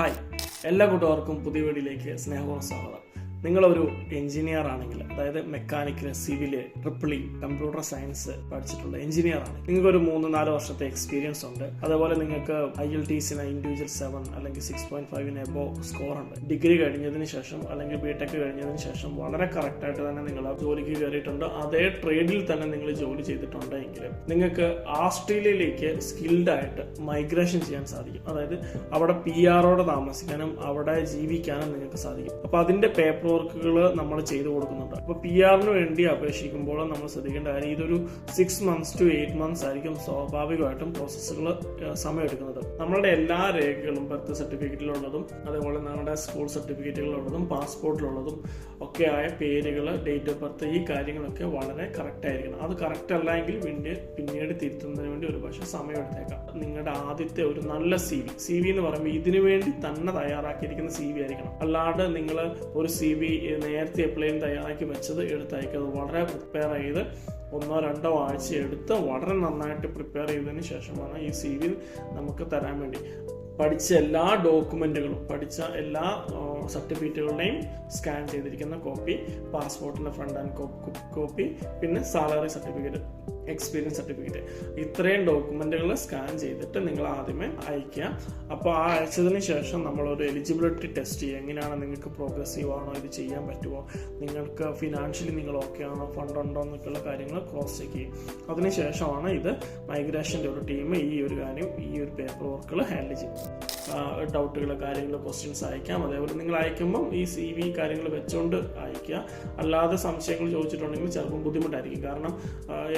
Hi എല്ലാ കൂട്ടുകാർക്കും പുതിയ വീടിലേക്ക് സ്നേഹപൂർവം സ്വാഗതം. നിങ്ങളൊരു എഞ്ചിനീയർ ആണെങ്കിൽ അതായത് mechanical civil triple E computer science പഠിച്ചിട്ടുള്ള എഞ്ചിനീയർ ആണ്. നിങ്ങൾക്ക് ഒരു മൂന്ന് നാല് വർഷത്തെ എക്സ്പീരിയൻസ് ഉണ്ട്. അതേപോലെ നിങ്ങൾക്ക് ഐ എൽ ടി സിന് ഇൻഡിവിജ്വൽ സെവൻ അല്ലെങ്കിൽ സിക്സ് പോയിന്റ് ഫൈവിന് എബോ സ്കോർ ഉണ്ട്. ഡിഗ്രി കഴിഞ്ഞതിന് ശേഷം അല്ലെങ്കിൽ ബി ടെക് കഴിഞ്ഞതിന് ശേഷം വളരെ കറക്റ്റ് ആയിട്ട് തന്നെ നിങ്ങൾ ജോലിക്ക് കയറിയിട്ടുണ്ട്. അതേ ട്രേഡിൽ തന്നെ നിങ്ങൾ ജോലി ചെയ്തിട്ടുണ്ട് എങ്കിൽ നിങ്ങൾക്ക് ഓസ്ട്രേലിയയിലേക്ക് സ്കിൽഡ് ആയിട്ട് മൈഗ്രേഷൻ ചെയ്യാൻ സാധിക്കും. അതായത് അവിടെ പി ആറോടെ താമസിക്കാനും അവിടെ ജീവിക്കാനും നിങ്ങൾക്ക് സാധിക്കും. അപ്പൊ അതിന്റെ പേപ്പർ വർക്കുകൾ നമ്മൾ ചെയ്തു കൊടുക്കുന്നുണ്ട്. അപ്പോൾ പി ആറിന് വേണ്ടി അപേക്ഷിക്കുമ്പോൾ നമ്മൾ ശ്രദ്ധിക്കേണ്ട കാര്യം ഇതൊരു six months to eight months ആയിരിക്കും സ്വാഭാവികമായിട്ടും പ്രോസസ്സുകൾ സമയമെടുക്കുന്നത്. നമ്മളുടെ എല്ലാ രേഖകളും ബർത്ത് സർട്ടിഫിക്കറ്റിലുള്ളതും അതേപോലെ നമ്മുടെ സ്കൂൾ സർട്ടിഫിക്കറ്റുകളുള്ളതും പാസ്പോർട്ടിലുള്ളതും ഒക്കെ ആയ പേരുകൾ ഡേറ്റ് ഓഫ് ബർത്ത് ഈ കാര്യങ്ങളൊക്കെ വളരെ കറക്റ്റ് ആയിരിക്കണം. അത് കറക്റ്റ് അല്ല എങ്കിൽ പിന്നെ പിന്നീട് തിരുത്തുന്നതിന് വേണ്ടി ഒരു പക്ഷേ സമയമെടുത്തേക്കാം. നിങ്ങളുടെ ആദ്യത്തെ ഒരു നല്ല സി വി സി വി എന്ന് പറയുമ്പോൾ ഇതിനു വേണ്ടി തന്നെ തയ്യാറാക്കിയിരിക്കുന്ന സി വി ആയിരിക്കണം. അല്ലാണ്ട് നിങ്ങൾ ഒരു സി വി നേരത്തെ എപ്പോഴും തയ്യാറാക്കി വെച്ചത് എടുത്തയക്കത് വളരെ പ്രിപ്പയർ ചെയ്ത് ഒന്നോ രണ്ടോ ആഴ്ച എടുത്ത് വളരെ നന്നായിട്ട് പ്രിപ്പയർ ചെയ്തതിന് ശേഷമാണ് ഈ സി വി നമുക്ക് തരാൻ വേണ്ടി. പഠിച്ച എല്ലാ ഡോക്യുമെന്റുകളും പഠിച്ച എല്ലാ സർട്ടിഫിക്കറ്റുകളുടെയും സ്കാൻ ചെയ്തിരിക്കുന്ന കോപ്പി പാസ്പോർട്ടിന്റെ ഫ്രണ്ട് ആൻഡ് കോപ്പി പിന്നെ സാലറി സർട്ടിഫിക്കറ്റ് എക്സ്പീരിയൻസ് സർട്ടിഫിക്കറ്റ് ഇത്രയും ഡോക്യുമെന്റുകൾ സ്കാൻ ചെയ്തിട്ട് നിങ്ങൾ ആദ്യമേ അയക്കുക അപ്പോൾ ആ അയച്ചതിന് ശേഷം നമ്മളൊരു എലിജിബിലിറ്റി ടെസ്റ്റ് ചെയ്യുക. എങ്ങനെയാണ് നിങ്ങൾക്ക് പ്രോഗ്രസീവ് ആണോ ഇത് ചെയ്യാൻ പറ്റുമോ നിങ്ങൾക്ക് ഫിനാൻഷ്യലി നിങ്ങൾ ഓക്കെ ആണോ? ഫണ്ട് ഉണ്ടോ എന്നൊക്കെയുള്ള കാര്യങ്ങൾ ക്രോസ് ചെക്ക് ചെയ്യും അതിനുശേഷമാണ് ഇത് മൈഗ്രേഷന്റെ ഒരു ടീം ഈ ഒരു കാര്യം ഈ ഒരു പേപ്പർ വർക്കുകൾ ഹാൻഡിൽ ചെയ്യും ഡൗട്ടുകൾ കാര്യങ്ങൾ ക്വസ്റ്റ്യൻസ് അയക്കാം. അതേപോലെ നിങ്ങൾ അയക്കുമ്പം ഈ സി വി കാര്യങ്ങൾ വെച്ചുകൊണ്ട് അയക്കുക. അല്ലാതെ സംശയങ്ങൾ ചോദിച്ചിട്ടുണ്ടെങ്കിൽ ചിലപ്പം ബുദ്ധിമുട്ടായിരിക്കും. കാരണം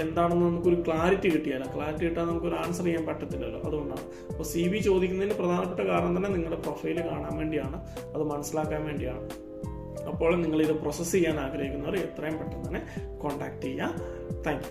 എന്താണെന്ന് നമുക്കൊരു ക്ലാരിറ്റി കിട്ടിയാല? ക്ലാരിറ്റി കിട്ടാൻ നമുക്കൊരു ആൻസർ ചെയ്യാൻ പറ്റത്തില്ലല്ലോ. അതുകൊണ്ടാണ്. അപ്പോൾ സി വി ചോദിക്കുന്നതിന് പ്രധാനപ്പെട്ട കാരണം തന്നെ നിങ്ങളുടെ പ്രൊഫൈൽ കാണാൻ വേണ്ടിയാണ്. അത് മനസ്സിലാക്കാൻ വേണ്ടിയാണ്. അപ്പോൾ നിങ്ങളിത് പ്രോസസ്സ് ചെയ്യാൻ ആഗ്രഹിക്കുന്നവർ എത്രയും പെട്ടെന്ന് തന്നെ കോൺടാക്ട് ചെയ്യുക. താങ്ക്